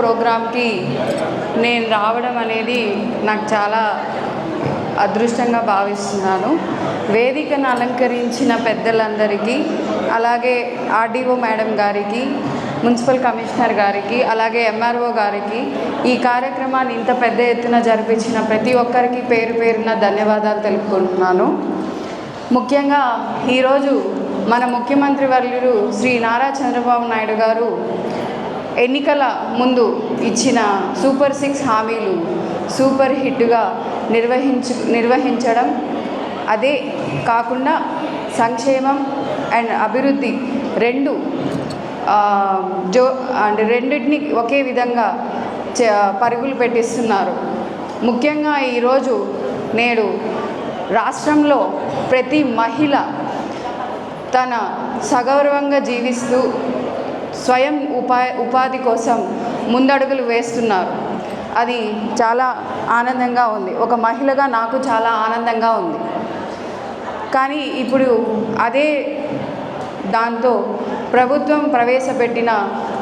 ప్రోగ్రామ్కి నేను రావడం అనేది నాకు చాలా అదృష్టంగా భావిస్తున్నాను. వేదికను అలంకరించిన పెద్దలందరికీ అలాగే ఆర్డీఓ మేడం గారికి మున్సిపల్ కమిషనర్ గారికి అలాగే ఎంఆర్ఓ గారికి ఈ కార్యక్రమాన్ని ఇంత పెద్ద ఎత్తున జరిపించిన ప్రతి ఒక్కరికి పేరు పేరున ధన్యవాదాలు తెలుపుకుంటున్నాను. ముఖ్యంగా ఈరోజు మన ముఖ్యమంత్రి వర్యులు శ్రీ నారా చంద్రబాబు నాయుడు గారు ఎన్నికల ముందు ఇచ్చిన సూపర్ సిక్స్ హామీలు సూపర్ హిట్గా నిర్వహించు నిర్వహించడం. అదే కాకుండా సంక్షేమం అండ్ అభివృద్ధి రెండు జో అండ్ రెండింటిని ఒకే విధంగా చ- పరుగులు పెట్టిస్తున్నారు. ముఖ్యంగా ఈరోజు నేడు రాష్ట్రంలో ప్రతి మహిళ తన సగౌరవంగా జీవిస్తూ స్వయం ఉపా ఉపాధి కోసం ముందడుగులు వేస్తున్నారు. అది చాలా ఆనందంగా ఉంది. ఒక మహిళగా నాకు చాలా ఆనందంగా ఉంది. కానీ ఇప్పుడు అదే దాంతో ప్రభుత్వం ప్రవేశపెట్టిన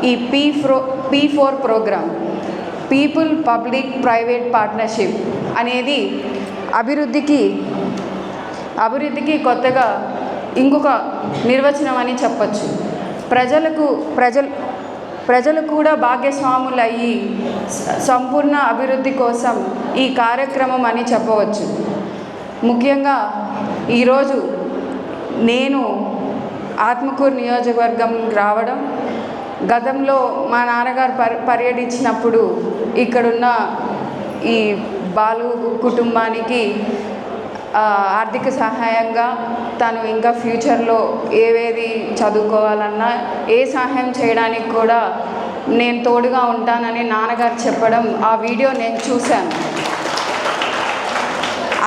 ఈ P four P four program people public private partnership అనేది అభివృద్ధికి అభివృద్ధికి కొత్తగా ఇంకొక నిర్వచనం అని చెప్పచ్చు. ప్రజలకు ప్రజలు ప్రజలు కూడా భాగ్యస్వాములయ్యి సంపూర్ణ అభివృద్ధి కోసం ఈ కార్యక్రమం అని చెప్పవచ్చు. ముఖ్యంగా ఈరోజు నేను ఆత్మకూరు నియోజకవర్గం రావడం గతంలో మా నాన్నగారు పర్ పర్యటించినప్పుడు ఇక్కడున్న ఈ బాలు కుటుంబానికి ఆర్థిక సహాయంగా తను ఇంకా ఫ్యూచర్లో ఏవేది చదువుకోవాలన్నా ఏ సహాయం చేయడానికి కూడా నేను తోడుగా ఉంటానని నాన్నగారు చెప్పడం ఆ వీడియో నేను చూశాను.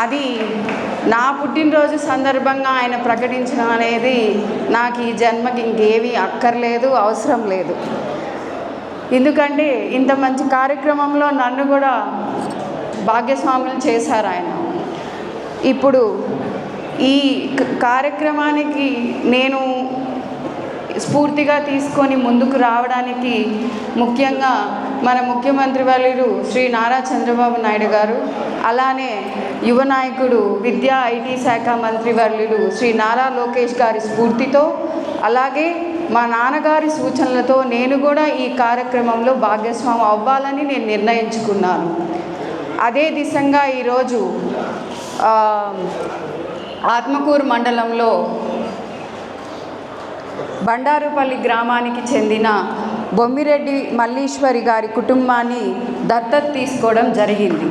అది నా పుట్టినరోజు సందర్భంగా ఆయన ప్రకటించడం అనేది నాకు ఈ జన్మకి ఇంకేమీ అక్కర్లేదు అవసరం లేదు. ఎందుకంటే ఇంత మంచి కార్యక్రమంలో నన్ను కూడా భాగ్యస్వాములు చేశారు ఆయన. ఇప్పుడు ఈ కార్యక్రమానికి నేను స్ఫూర్తిగా తీసుకొని ముందుకు రావడానికి ముఖ్యంగా మన ముఖ్యమంత్రి వర్యులు శ్రీ నారా చంద్రబాబు నాయుడు గారు అలానే యువ నాయకుడు విద్యా ఐటీ శాఖ మంత్రి వర్యులు శ్రీ నారా లోకేష్ గారి స్ఫూర్తితో అలాగే మా నాన్నగారి సూచనలతో నేను కూడా ఈ కార్యక్రమంలో భాగస్వామి అవ్వాలని నేను నిర్ణయించుకున్నాను. అదే దిశగా ఈరోజు ఆత్మకూరు మండలంలో బండారుపల్లి గ్రామానికి చెందిన బొమ్మిరెడ్డి మల్లీశ్వరి గారి కుటుంబాన్ని దత్తత తీసుకోవడం జరిగింది.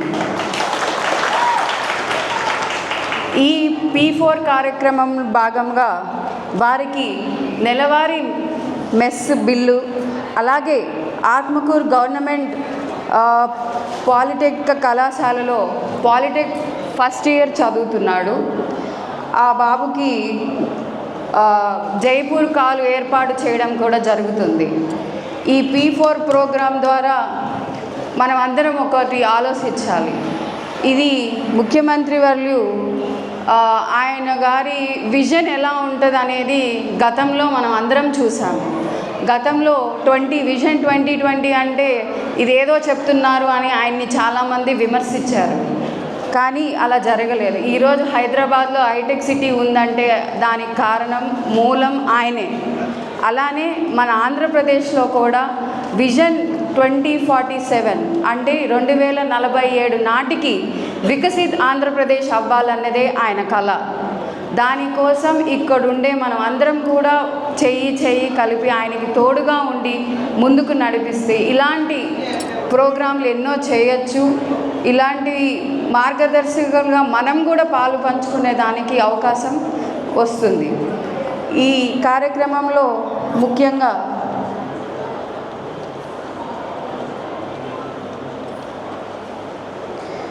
ఈ పీ ఫోర్ కార్యక్రమం భాగంగా వారికి నెలవారీ మెస్ బిల్లు అలాగే ఆత్మకూరు గవర్నమెంట్ పాలిటెక్ కళాశాలలో పాలిటెక్ ఫస్ట్ ఇయర్ చదువుతున్నాడు. ఆ బాబుకి జైపూర్ కాలు ఏర్పాటు చేయడం కూడా జరుగుతుంది. ఈ పీ ఫోర్ ప్రోగ్రాం ద్వారా మనం అందరం ఒకటి ఆలోచించాలి. ఇది ముఖ్యమంత్రి వర్లు ఆయన గారి విజన్ ఎలా ఉంటుంది అనేది గతంలో మనం అందరం చూసాము. గతంలో ట్వంటీ విజన్ ట్వంటీ ట్వంటీ అంటే ఇదేదో చెప్తున్నారు అని ఆయన్ని చాలామంది విమర్శించారు. కానీ అలా జరగలేదు. ఈరోజు హైదరాబాద్లో హైటెక్ సిటీ ఉందంటే దానికి కారణం మూలం ఆయనే. అలానే మన ఆంధ్రప్రదేశ్లో కూడా విజన్ ట్వంటీ ఫార్టీ సెవెన్ అంటే రెండు వేల నలభై ఏడు నాటికి వికసిత్ ఆంధ్రప్రదేశ్ అవ్వాలన్నదే ఆయన కళ. దానికోసం ఇక్కడుండే మనం అందరం కూడా చెయ్యి చెయ్యి కలిపి ఆయనకి తోడుగా ఉండి ముందుకు నడిపిస్తే ఇలాంటి ప్రోగ్రాంలు ఎన్నో చేయొచ్చు. ఇలాంటి మార్గదర్శకులుగా మనం కూడా పాలు పంచుకునే దానికి అవకాశం వస్తుంది. ఈ కార్యక్రమంలో ముఖ్యంగా